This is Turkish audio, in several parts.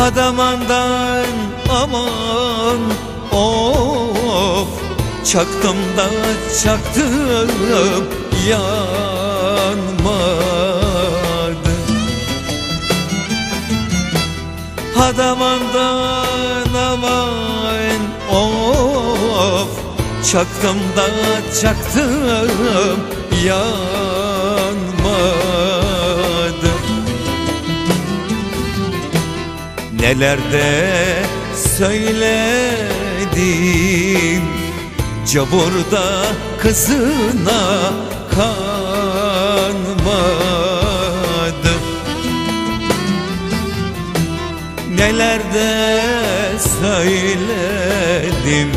Hadamandan aman of. Çaktım da çaktım yanmadı. Hadamandan aman of. Çaktım da çaktım yanmadı Neler de söyledim? Caburda kızına kanmadı. Neler de söyledim?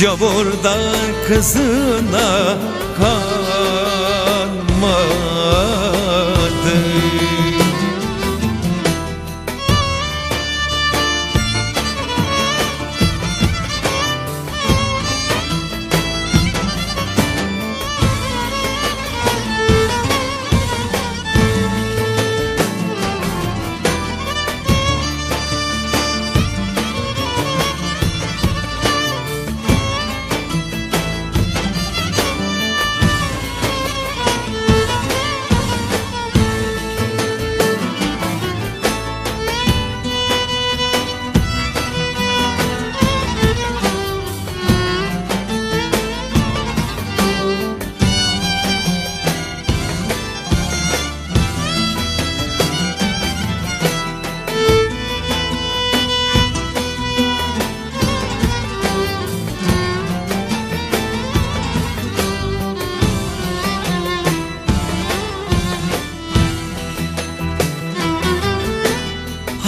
Caburda kızına kanmadı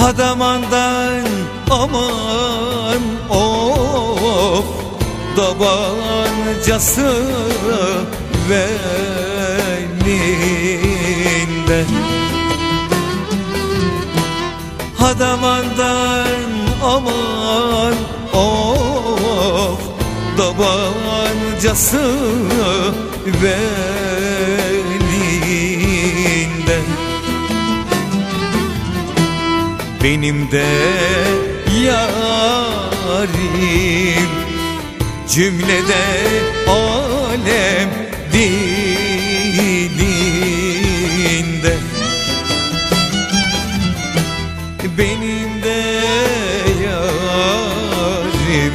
Hadamandan aman of Dabancası belinde Hadamandan aman of Dabancası belinde benim de yarim. Cümlede alem dilinde. Benim de yarim.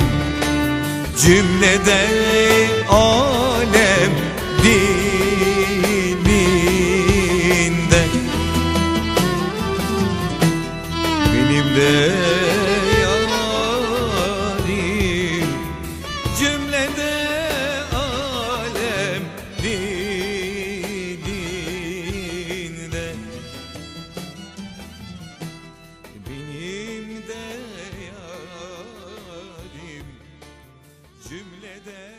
Cümlede alem cümlede